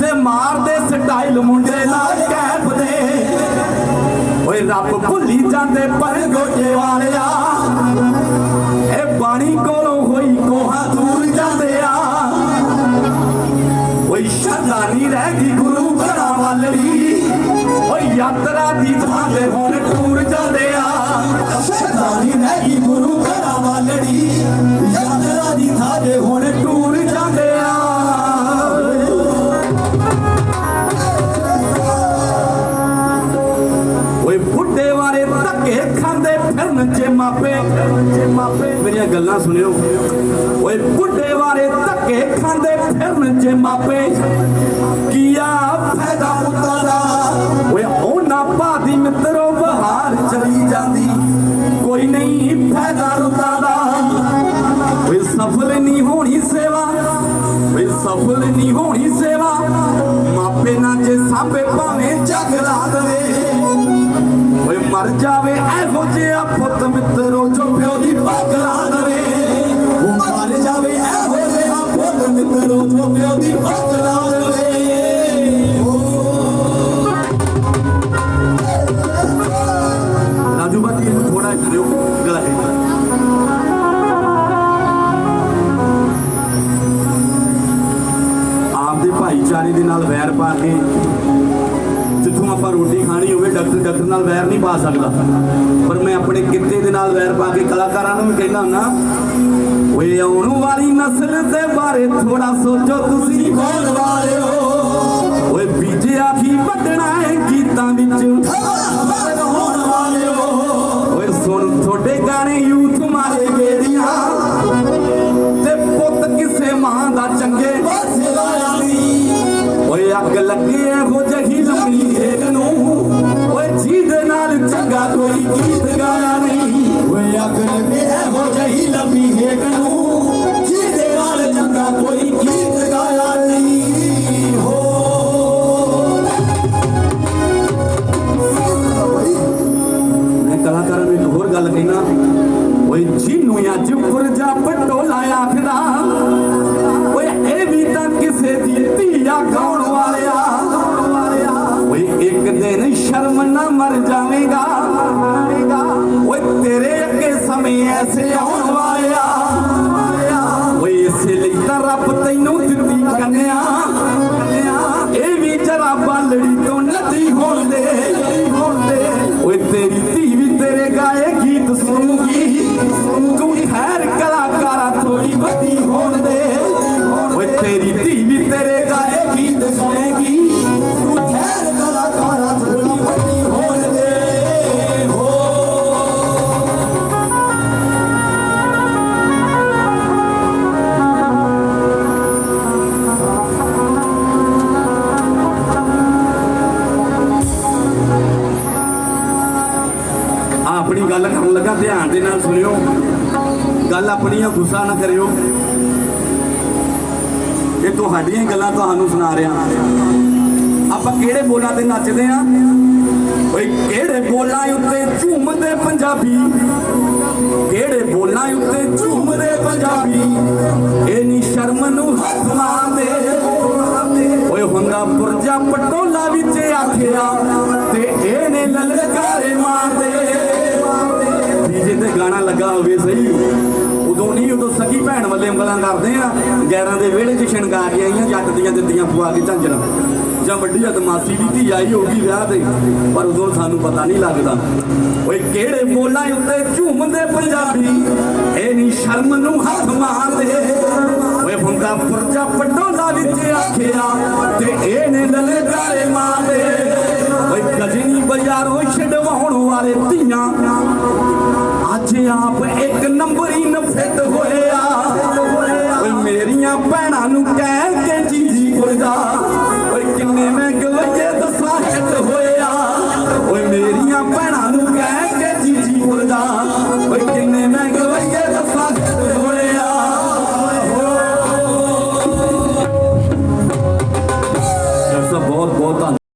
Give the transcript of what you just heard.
ਤੇ ਮਾਰਦੇ ਸਟਾਈਲ ਮੁੰਡੇ ਨਾਲ ਕੈਪ ਦੇ। ਓਏ ਰੱਬ ਭੁੱਲੀ ਜਾਂਦੇ ਪਰ ਗੋਜੇ ਵਾਲਿਆ। ਖਾਂਦੇ ਮਾਪੇ ਮੇਰੀਆਂ ਗੱਲਾਂ ਸੁਣਿਓ। ਓਏ ਬੁੱਢੇ ਵਾਲੇ ਧੱਕੇ ਖਾਂਦੇ ਫਿਰਨ ਜੇ ਮਾਪੇ। ਕੀਆ ਫਾਇਦਾ ਪੁੱਤਾਂ ਦਾ? ਓਏ ਉਹਨਾਂ ਬਾਦੀ ਮਿੱਤਰੋ ਬਹਾਰ ਚਲੀ ਜਾਂਦੀ। ਕੋਈ ਨਹੀਂ ਫਾਇਦਾ ਰੁੱਤਾਂ ਦਾ। ਓਏ ਸਫਲ ਨਹੀਂ ਹੋਣੀ ਸੇਵਾ। ਓਏ ਸਫਲ ਨਹੀਂ ਹੋਣੀ ਸੇਵਾ। ਮਾਪੇ ਨਾ ਜੇ ਸਾਂਭੇ ਭਾਵੇਂ ਜਗ ਲਾ ਦੇਵੇ। ਓਏ ਮਰ ਜਾਵੇ, ਇਹੋ ਜਿਹਾ ਪੁੱਤ ਮਿੱਤਰੋ ਜੋ ਪਿਓ ਦੀ ਪੱਗ ਦਵੇ ਉਹ ਮਰ ਜਾਵੇ, ਇਹੋ ਜਿਹਾ ਪੁੱਤ ਮਿੱਤਰੋ ਜੋ ਪਿਓ ਦੀ ਪੱਗ ਦਵੇ ਰਾਜੂ ਬਾਤੀ ਇਹਨੂੰ ਥੋੜਾ ਕਰਿਓ, ਗਲਾ ਹੈ ਆਪਦੇ ਭਾਈਚਾਰੇ ਦੇ ਨਾਲ ਵੈਰ ਪਾ ਕੇ ਜਿੱਥੋਂ ਆਪਾਂ ਰੋਟੀ ਖਾਣੀ ਹੋਵੇ ਡਾਕਟਰ ਡਾਕਟਰ ਨਾਲ ਵੈਰ ਨਹੀਂ ਪਾ ਸਕਦਾ। ਪਰ ਮੈਂ ਆਪਣੇ ਕਿੱਤੇ ਦੇ ਨਾਲ ਵੈਰ ਪਾ ਕੇ ਕਲਾਕਾਰਾਂ ਨੂੰ ਵੀ ਕਹਿੰਦਾ ਹੁੰਨਾ ਓਏ ਆਉਣ ਵਾਲੀ ਨਸਲ ਦੇ ਬਾਰੇ ਥੋੜਾ ਸੋਚੋ ਤੁਸੀਂ। ਕੌਣ ਵਾਲਿਓ ਓਏ ਬੀਜਿਆ ਕੀ ਚੰਗਾ ਕੋਈ ਗੀਤ ਗਾਇਆ ਨਹੀਂ। ਓਏ ਅੱਗ ਲੱਗੇ ਇਹੋ ਜਹੀ ਲੰਮੀ ਏਕ ਨੂੰ, ਜਿਹਦੇ ਨਾਲ ਚੰਗਾ ਕੋਈ ਗੀਤ ਗਾਇਆ ਨਹੀਂ। ਹੋ। ਮੈਂ ਕਲਾਕਾਰਾਂ ਨੂੰ ਇੱਕ ਹੋਰ ਗੱਲ ਕਹਿਣਾ। ਓਏ ਜਿਹਨੂੰ ਅੱਜ ਪੁਰਜਾ ਪਟੋਲਾ ਆਖਦਾ ਓਏ ਇਹ ਵੀ ਤਾਂ ਕਿਸੇ ਦੀ ਧੀਆ ਗਾਉਣ ਵਾਲਿਆ। ਓਏ ਇੱਕ ਦਿਨ ਸ਼ਰਮ ਨਾ ਮਰ ਜਾਵੇਂਗਾ। ਓਏ ਤੇਰੇ ਅੱਗੇ ਸਮੇਂ ਐਸੇ ਆਉਣ ਵਾਲਿਆ ਕਰਨ ਲੱਗਾ ਧਿਆਨ ਦੇ ਨਾਲ ਸੁਣਿਓ। ਗੱਲ ਆਪਣੀਆਂ ਗੁੱਸਾ ਨਾ ਕਰਿਓ। ਇਹ ਤੁਹਾਡੀਆਂ ਗੱਲਾਂ ਤੁਹਾਨੂੰ ਸੁਣਾ ਰਿਹਾ। ਆਪਾਂ ਕਿਹੜੇ ਬੋਲਾਂ ਤੇ ਨੱਚਦੇ ਆ ਓਏ ਕਿਹੜੇ ਬੋਲਾਂ ਉੱਤੇ ਝੂਮਦੇ ਪੰਜਾਬੀ? ਕਿਹੜੇ ਬੋਲਾਂ ਉੱਤੇ ਝੂਮਦੇ ਪੰਜਾਬੀ? ਇਹ ਨੀ ਸ਼ਰਮ ਨੂੰ ਹੱਥ ਮਾਰਦੇ। ਓਏ ਹੁੰਦਾ ਪੁਰਜਾ ਪਟੋਲਾ ਵਿੱਚ ਆਖਿਆ, ਤੇ ਇਹਨੇ ਲਲਕਾਰੇ ਮਾਰਦੇ। ਗਾਣਾ ਲੱਗਾ ਹੋਵੇ ਸਹੀ। ਉਦੋਂ ਨਹੀਂ, ਉਦੋਂ ਸਕੀ ਭੈਣ ਵੱਲੇ ਉਂਗਲਾਂ ਕਰਦੇ ਆ। ਗੈਰਾਂ ਦੇ ਵਿਹੜੇ 'ਚ ਸ਼ਿੰਗਾਰ ਆਈਆਂ, ਜੱਟ ਦੀਆਂ ਦਿੱਤੀਆਂ ਪਵਾ ਕੇ ਝਾਂਜਰਾਂ। ਜਾਂ ਵੱਡੀ ਅਦਮਾਸੀ ਦੀ ਧੀ ਆਈ ਹੋਊਗੀ ਵਿਆਹ ਤੇ। ਪਰ ਉਦੋਂ ਸਾਨੂੰ ਪਤਾ ਨਹੀਂ ਲੱਗਦਾ। ਓਏ, ਕਿਹੜੇ ਬੋਲਾਂ ਉੱਤੇ ਝੂਮਦੇ ਪੰਜਾਬੀ? ਇਹ ਨਹੀਂ ਸ਼ਰਮ ਨੂੰ ਹੱਥ ਮਾਰਦੇ। ਓਏ ਹੁੰਦਾ ਪੁਰਜਾ ਪਟੋਲਾ ਵਿੱਚ ਆਖਿਆ ਤੇ ਇਹਨੇ ਲਲਕਾਰੇ ਮਾਰਦੇ। ਓਏ ਗਜਨੀ ਬਾਜ਼ਾਰੋਂ ਛਡਵਾਉਣ ਵਾਲੇ ਧੀਆਂ। ਅੱਜ ਆਪ ਇੱਕ ਨੰਬਰੀ ਨਫਿੱਟ ਹੋਇਆ। ਮੇਰੀਆਂ ਭੈਣਾਂ ਨੂੰ ਕਹਿ ਕੇ ਜੀ। ਗੁਰਦਾ